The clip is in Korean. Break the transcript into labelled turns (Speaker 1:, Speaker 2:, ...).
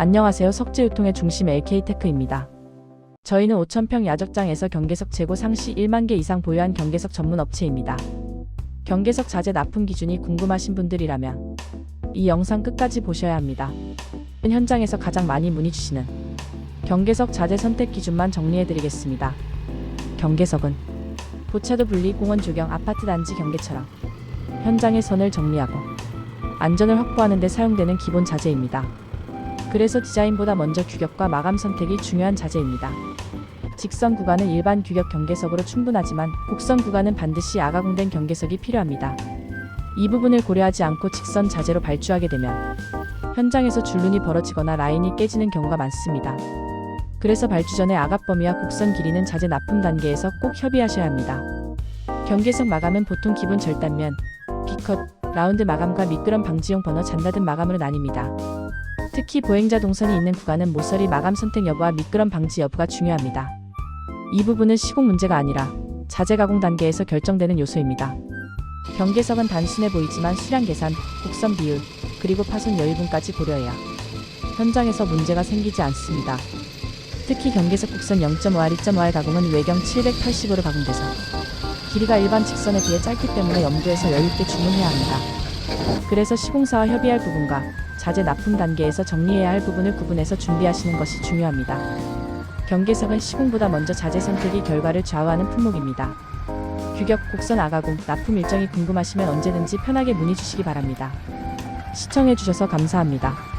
Speaker 1: 안녕하세요. 석재유통의 중심 LK테크입니다. 저희는 5,000평 야적장에서 경계석 재고 상시 1만 개 이상 보유한 경계석 전문 업체입니다. 경계석 자재 납품 기준이 궁금하신 분들이라면 이 영상 끝까지 보셔야 합니다. 현장에서 가장 많이 문의 주시는 경계석 자재 선택 기준만 정리해 드리겠습니다. 경계석은 보차도 분리 공원 조경 아파트 단지 경계처럼 현장의 선을 정리하고 안전을 확보하는 데 사용되는 기본 자재입니다. 그래서 디자인보다 먼저 규격과 마감 선택이 중요한 자재입니다. 직선 구간은 일반 규격 경계석으로 충분하지만 곡선 구간은 반드시 아가공된 경계석이 필요합니다. 이 부분을 고려하지 않고 직선 자재로 발주하게 되면 현장에서 줄눈이 벌어지거나 라인이 깨지는 경우가 많습니다. 그래서 발주 전에 아각 범위와 곡선 길이는 자재 납품 단계에서 꼭 협의하셔야 합니다. 경계석 마감은 보통 기본 절단면, B컷, 라운드 마감과 미끄럼 방지용 버너 잔다 등 마감으로 나뉩니다. 특히 보행자 동선이 있는 구간은 모서리 마감 선택 여부와 미끄럼 방지 여부가 중요합니다. 이 부분은 시공 문제가 아니라 자재 가공 단계에서 결정되는 요소입니다. 경계석은 단순해 보이지만 수량 계산, 곡선 비율, 그리고 파손 여유분까지 고려해야 현장에서 문제가 생기지 않습니다. 특히 경계석 곡선 0.5R, 2.5R 가공은 외경 780으로 가공돼서 길이가 일반 직선에 비해 짧기 때문에 염두에서 여유있게 주문해야 합니다. 그래서 시공사와 협의할 부분과 자재 납품 단계에서 정리해야 할 부분을 구분해서 준비하시는 것이 중요합니다. 경계석은 시공보다 먼저 자재 선택이 결과를 좌우하는 품목입니다. 규격, 곡선 아가공, 납품 일정이 궁금하시면 언제든지 편하게 문의 주시기 바랍니다. 시청해주셔서 감사합니다.